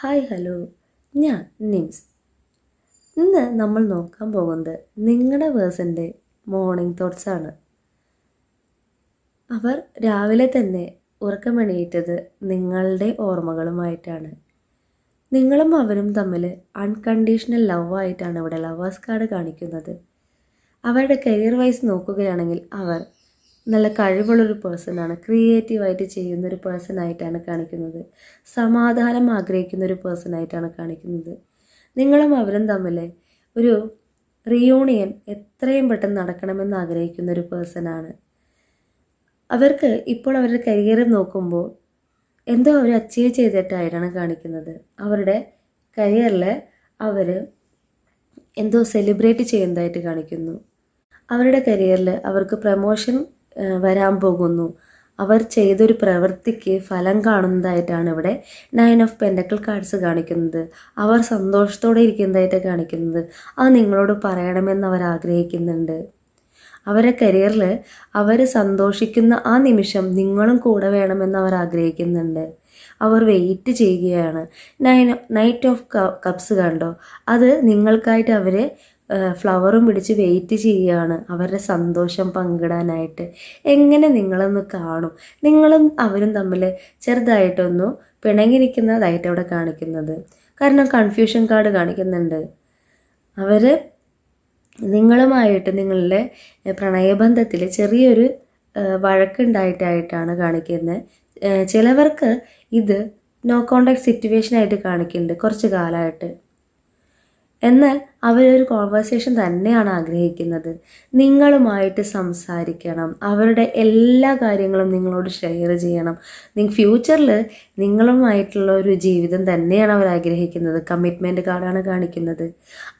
Hi hello. ഞാൻ nymphs. ഇന്ന് നമ്മൾ നോക്കാൻ പോകുന്നത് നിങ്ങളുടെ പേഴ്സന്റെ മോർണിംഗ് തോട്ട്സ് ആണ് അവർ രാവിലെ തന്നെ ഉറക്കമെണീറ്റത് നിങ്ങളുടെ ഓർമ്മകളുമായിട്ടാണ്. നിങ്ങളും അവരും തമ്മിൽ അൺകണ്ടീഷണൽ ലവ് ആയിട്ടാണ് ഇവിടെ ലവേഴ്സ് കാർഡ് കാണിക്കുന്നത്. അവരുടെ കരിയർ വൈസ് നോക്കുകയാണെങ്കിൽ അവർ നല്ല കഴിവുള്ളൊരു പേഴ്സണാണ്. ക്രിയേറ്റീവായിട്ട് ചെയ്യുന്ന ഒരു പേഴ്സൺ ആയിട്ടാണ് കാണിക്കുന്നത്. സമാധാനം ആഗ്രഹിക്കുന്ന ഒരു പേഴ്സണായിട്ടാണ് കാണിക്കുന്നത്. നിങ്ങളും അവരും തമ്മിൽ ഒരു റിയൂണിയൻ എത്രയും പെട്ടെന്ന് നടക്കണമെന്ന് ആഗ്രഹിക്കുന്ന ഒരു പേഴ്സണാണ്. അവർക്ക് ഇപ്പോൾ അവരുടെ കരിയർ നോക്കുമ്പോൾ എന്തോ അവർ അച്ചീവ് ചെയ്തിട്ടായിട്ടാണ് കാണിക്കുന്നത്. അവരുടെ കരിയറിൽ അവർ എന്തോ സെലിബ്രേറ്റ് ചെയ്യുന്നതായിട്ട് കാണിക്കുന്നു. അവരുടെ കരിയറിൽ അവർക്ക് പ്രമോഷൻ വരാൻ പോകുന്നു. അവർ ചെയ്തൊരു പ്രവൃത്തിക്ക് ഫലം കാണുന്നതായിട്ടാണ് ഇവിടെ നയൻ ഓഫ് പെൻഡക്കിൾ കാർഡ്സ് കാണിക്കുന്നത്. അവർ സന്തോഷത്തോടെ ഇരിക്കുന്നതായിട്ട് കാണിക്കുന്നത്. അത് നിങ്ങളോട് പറയണമെന്ന് അവർ ആഗ്രഹിക്കുന്നുണ്ട്. അവരുടെ കരിയറിൽ അവർ സന്തോഷിക്കുന്ന ആ നിമിഷം നിങ്ങളും കൂടെ വേണമെന്ന് അവർ ആഗ്രഹിക്കുന്നുണ്ട്. അവർ വെയിറ്റ് ചെയ്യുകയാണ്. നൈൻ നൈറ്റ് ഓഫ് കപ്സ് കണ്ടോ? അത് നിങ്ങൾക്കായിട്ട് അവർ ഫ്ലവറും പിടിച്ച് വെയിറ്റ് ചെയ്യുകയാണ് അവരുടെ സന്തോഷം പങ്കിടാനായിട്ട്. എങ്ങനെ നിങ്ങളൊന്ന് കാണും? നിങ്ങളും അവരും തമ്മിൽ ചെറുതായിട്ടൊന്നു പിണങ്ങിരിക്കുന്നതായിട്ട് അവിടെ കാണിക്കുന്നത്. കാരണം കൺഫ്യൂഷൻ കാർഡ് കാണിക്കുന്നുണ്ട്. അവർ നിങ്ങളുമായിട്ട് നിങ്ങളുടെ പ്രണയബന്ധത്തിൽ ചെറിയൊരു വഴക്കുണ്ടായിട്ടായിട്ടാണ് കാണിക്കുന്നത് ചിലവർക്ക് ഇത് നോ കോണ്ടാക്ട് സിറ്റുവേഷൻ ആയിട്ട് കാണിക്കുന്നുണ്ട് കുറച്ച് കാലമായിട്ട് എന്നാൽ അവരൊരു കോൺവെർസേഷൻ തന്നെയാണ് ആഗ്രഹിക്കുന്നത്. നിങ്ങളുമായിട്ട് സംസാരിക്കണം. അവരുടെ എല്ലാ കാര്യങ്ങളും നിങ്ങളോട് ഷെയർ ചെയ്യണം. നിങ്ങൾ ഫ്യൂച്ചറിൽ നിങ്ങളുമായിട്ടുള്ള ഒരു ജീവിതം തന്നെയാണ് അവർ ആഗ്രഹിക്കുന്നത്. കമ്മിറ്റ്മെന്റ് കാർഡാണ് കാണിക്കുന്നത്.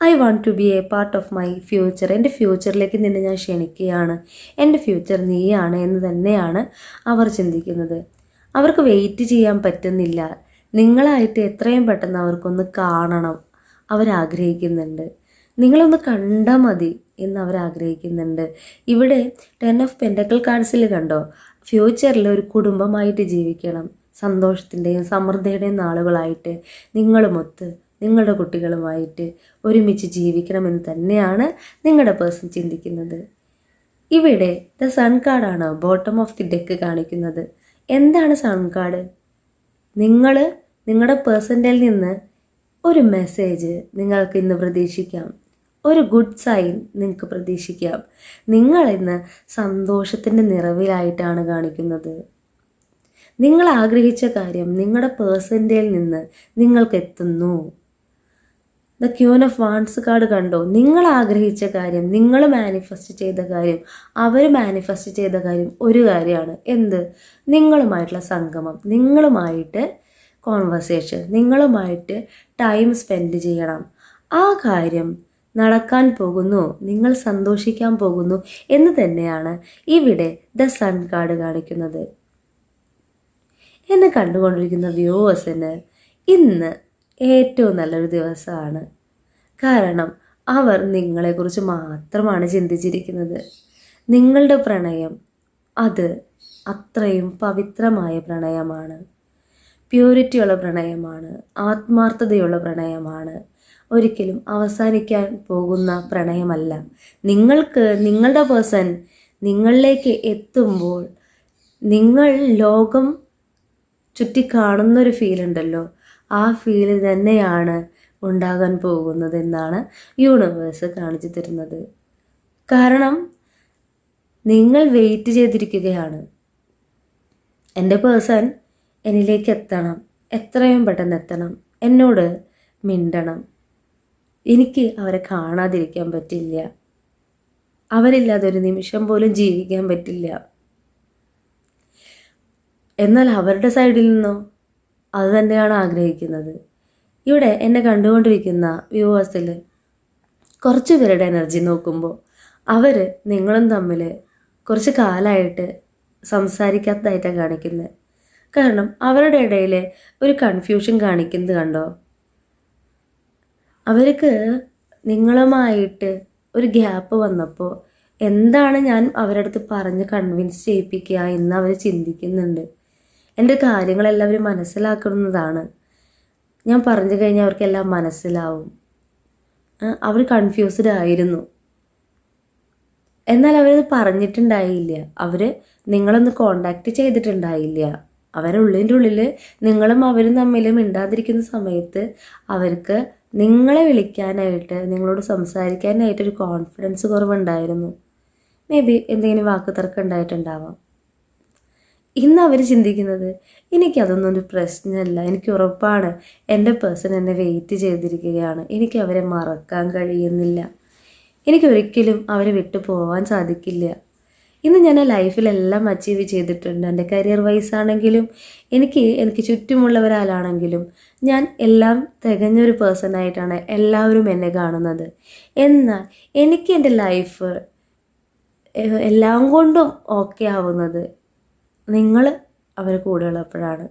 I want to be a part of my future എന്റെ ഫ്യൂച്ചറിലേക്ക് നിന്നെ ഞാൻ ക്ഷണിക്കുകയാണ്. എന്റെ ഫ്യൂച്ചർ നീയാണ് എന്ന് തന്നെയാണ് അവർ ചിന്തിക്കുന്നത്. അവർക്ക് വെയിറ്റ് ചെയ്യാൻ പറ്റുന്നില്ല. നിങ്ങളായിട്ട് എത്രയും പെട്ടെന്ന് അവർക്കൊന്ന് കാണണം. അവരാഗ്രഹിക്കുന്നുണ്ട്. നിങ്ങളൊന്ന് കണ്ടാൽ മതി എന്ന് അവരാഗ്രഹിക്കുന്നുണ്ട്. ഇവിടെ ടെൻ ഓഫ് പെൻഡക്കൽ കാർഡ്സിൽ കണ്ടോ? ഫ്യൂച്ചറിൽ ഒരു കുടുംബമായിട്ട് ജീവിക്കണം. സന്തോഷത്തിന്റെയും സമൃദ്ധിയുടെയും നാളുകളായിട്ട് നിങ്ങളുമൊത്ത് നിങ്ങളുടെ കുട്ടികളുമായിട്ട് ഒരുമിച്ച് ജീവിക്കണമെന്ന് തന്നെയാണ് നിങ്ങളുടെ പേഴ്സൺ ചിന്തിക്കുന്നത്. ഇവിടെ ദ സൺ കാർഡാണ് ബോട്ടം ഓഫ് ദി ഡെക്ക് കാണിക്കുന്നത്. എന്താണ് സൺ കാർഡ്? നിങ്ങൾ നിങ്ങളുടെ പേഴ്സന്റെ നിന്ന് ഒരു മെസ്സേജ് നിങ്ങൾക്ക് ഇന്ന് പ്രതീക്ഷിക്കാം. ഒരു ഗുഡ് സൈൻ നിങ്ങൾക്ക് പ്രതീക്ഷിക്കാം. നിങ്ങൾ ഇന്ന് സന്തോഷത്തിന്റെ നിറവിലായിട്ടാണ് കാണിക്കുന്നത്. നിങ്ങൾ ആഗ്രഹിച്ച കാര്യം നിങ്ങളുടെ പേഴ്സന്റെയിൽ നിന്ന് നിങ്ങൾക്ക് എത്തുന്നു. The queen of wands card കണ്ടോ? നിങ്ങൾ ആഗ്രഹിച്ച കാര്യം നിങ്ങൾ മാനിഫെസ്റ്റ് ചെയ്ത കാര്യം അവർ മാനിഫെസ്റ്റ് ചെയ്ത കാര്യം ഒരു കാര്യമാണ്. എന്ത്? നിങ്ങളുമായിട്ടുള്ള സംഗമം. നിങ്ങളുമായിട്ട് കോൺവെർസേഷൻ നിങ്ങളുമായിട്ട് ടൈം സ്പെൻഡ് ചെയ്യണം. ആ കാര്യം നടക്കാൻ പോകുന്നു. നിങ്ങൾ സന്തോഷിക്കാൻ പോകുന്നു എന്ന് തന്നെയാണ് ഇവിടെ ദ സൺ കാർഡ് കാണിക്കുന്നത്. എന്നെ കണ്ടുകൊണ്ടിരിക്കുന്ന വ്യൂവേഴ്സിന് ഇന്ന് ഏറ്റവും നല്ലൊരു ദിവസമാണ്. കാരണം അവർ നിങ്ങളെക്കുറിച്ച് മാത്രമാണ് ചിന്തിച്ചിരിക്കുന്നത്. നിങ്ങളുടെ പ്രണയം അത് അത്രയും പവിത്രമായ പ്രണയമാണ്. പ്യൂരിറ്റിയുള്ള പ്രണയമാണ് ആത്മാർത്ഥതയുള്ള പ്രണയമാണ്. ഒരിക്കലും അവസാനിക്കാൻ പോകുന്ന പ്രണയമല്ല. നിങ്ങൾക്ക് നിങ്ങളുടെ പേഴ്സൺ നിങ്ങളിലേക്ക് എത്തുമ്പോൾ നിങ്ങൾ ലോകം ചുറ്റിക്കാണുന്നൊരു ഫീലുണ്ടല്ലോ ആ ഫീൽ തന്നെയാണ് ഉണ്ടാകാൻ പോകുന്നത് എന്നാണ് യൂണിവേഴ്സ് കാണിച്ചു തരുന്നത്. കാരണം നിങ്ങൾ വെയിറ്റ് ചെയ്തിരിക്കുകയാണ്. എന്റെ പേഴ്സൺ എന്നിലേക്ക് എത്തണം. എത്രയും പെട്ടെന്ന് എത്തണം. എന്നോട് മിണ്ടണം. എനിക്ക് അവരെ കാണാതിരിക്കാൻ പറ്റില്ല. അവരില്ലാതെ ഒരു നിമിഷം പോലും ജീവിക്കാൻ പറ്റില്ല. എന്നാൽ അവരുടെ സൈഡിൽ നിന്നോ? അത് തന്നെയാണ് ആഗ്രഹിക്കുന്നത്. ഇവിടെ എന്നെ കണ്ടുകൊണ്ടിരിക്കുന്ന വ്യൂവേഴ്സിൽ കുറച്ച് പേരുടെ എനർജി നോക്കുമ്പോൾ അവർ നിങ്ങളും തമ്മിൽ കുറച്ച് കാലമായിട്ട് സംസാരിക്കാത്തതായിട്ടാണ് കാണിക്കുന്നത്. കാരണം അവരുടെ ഇടയിൽ ഒരു കൺഫ്യൂഷൻ കാണിക്കുന്നത് കണ്ടോ? അവർക്ക് നിങ്ങളുമായിട്ട് ഒരു ഗ്യാപ്പ് വന്നപ്പോൾ എന്താണ് ഞാൻ അവരുടെ അടുത്ത് പറഞ്ഞ് കൺവിൻസ് ചെയ്യിപ്പിക്കുക എന്ന് അവർ ചിന്തിക്കുന്നുണ്ട്. എന്റെ കാര്യങ്ങളെല്ലാം അവർ മനസ്സിലാക്കുന്നതാണ്. ഞാൻ പറഞ്ഞു കഴിഞ്ഞാൽ അവർക്കെല്ലാം മനസ്സിലാവും. അവർ കൺഫ്യൂസ്ഡ് ആയിരുന്നു. എന്നാൽ അവരത് പറഞ്ഞിട്ടുണ്ടായില്ല. അവർ നിങ്ങളൊന്ന് കോണ്ടാക്ട് ചെയ്തിട്ടുണ്ടായില്ല. അവരുടെ ഉള്ളിന്റെ ഉള്ളിൽ നിങ്ങളും അവരും തമ്മിൽ മിണ്ടാതിരിക്കുന്ന സമയത്ത് അവർക്ക് നിങ്ങളെ വിളിക്കാനായിട്ട് നിങ്ങളോട് സംസാരിക്കാനായിട്ട് ഒരു കോൺഫിഡൻസ് കുറവുണ്ടായിരുന്നു. മേ ബി എന്തെങ്കിലും വാക്ക് തർക്കം ഉണ്ടായിട്ടുണ്ടാവാം. ഇന്ന് അവർ ചിന്തിക്കുന്നത് എനിക്കതൊന്നും ഒരു പ്രശ്നമല്ല. എനിക്ക് ഉറപ്പാണ് എന്റെ പേഴ്സൺ എന്നെ വെയിറ്റ് ചെയ്തിരിക്കുകയാണ്. എനിക്ക് അവരെ മറക്കാൻ കഴിയുന്നില്ല. എനിക്കൊരിക്കലും അവരെ വിട്ടു പോകാൻ സാധിക്കില്ല. ഇന്ന് ഞാൻ ലൈഫിലെല്ലാം അച്ചീവ് ചെയ്തിട്ടുണ്ട്. എന്റെ കരിയർ വൈസ് ആണെങ്കിലും എനിക്ക് എനിക്ക് ചുറ്റുമുള്ളവരാലാണെങ്കിലും ഞാൻ എല്ലാം തികഞ്ഞൊരു പേഴ്സണായിട്ടാണ് എല്ലാവരും എന്നെ കാണുന്നത്. എന്നാൽ എനിക്ക് എന്റെ ലൈഫ് എല്ലാം കൊണ്ടും ഓക്കെ ആവുന്നത് നിങ്ങൾ അവർ കൂടെയുള്ളപ്പോഴാണ്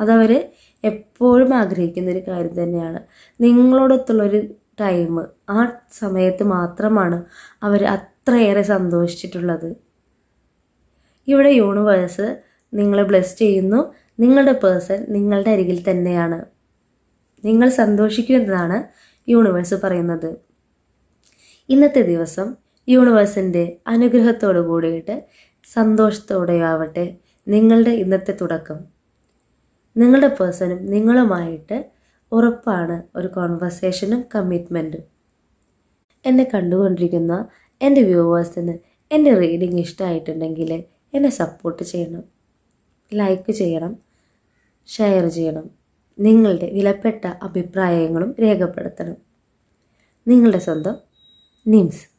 അതവർ എപ്പോഴും ആഗ്രഹിക്കുന്ന ഒരു കാര്യം തന്നെയാണ്. നിങ്ങളോടൊത്തുള്ളൊരു ടൈം ആ സമയത്ത് മാത്രമാണ് അവർ അത്രയേറെ സന്തോഷിച്ചിട്ടുള്ളത്. ഇവിടെ യൂണിവേഴ്സ് നിങ്ങളെ ബ്ലെസ് ചെയ്യുന്നു. നിങ്ങളുടെ പേഴ്സൺ നിങ്ങളുടെ അരികിൽ തന്നെയാണ്. നിങ്ങൾ സന്തോഷിക്കൂ എന്നതാണ് യൂണിവേഴ്സ് പറയുന്നത്. ഇന്നത്തെ ദിവസം യൂണിവേഴ്സിന്റെ അനുഗ്രഹത്തോടു കൂടിയിട്ട് സന്തോഷത്തോടെയാവട്ടെ നിങ്ങളുടെ ഇന്നത്തെ തുടക്കം. നിങ്ങളുടെ പേഴ്സണും നിങ്ങളുമായിട്ട് ഉറപ്പാണ് ഒരു കോൺവെർസേഷനും കമ്മിറ്റ്മെന്റും എന്നെ കണ്ടുകൊണ്ടിരിക്കുന്ന എന്റെ വ്യൂവേഴ്സിന് എന്റെ റീഡിങ് ഇഷ്ടമായിട്ടുണ്ടെങ്കിൽ എന്നെ സപ്പോർട്ട് ചെയ്യണം. ലൈക്ക് ചെയ്യണം. ഷെയർ ചെയ്യണം. നിങ്ങളുടെ വിലപ്പെട്ട അഭിപ്രായങ്ങളും രേഖപ്പെടുത്തണം. നിങ്ങളുടെ സ്വന്തം നിംസ്.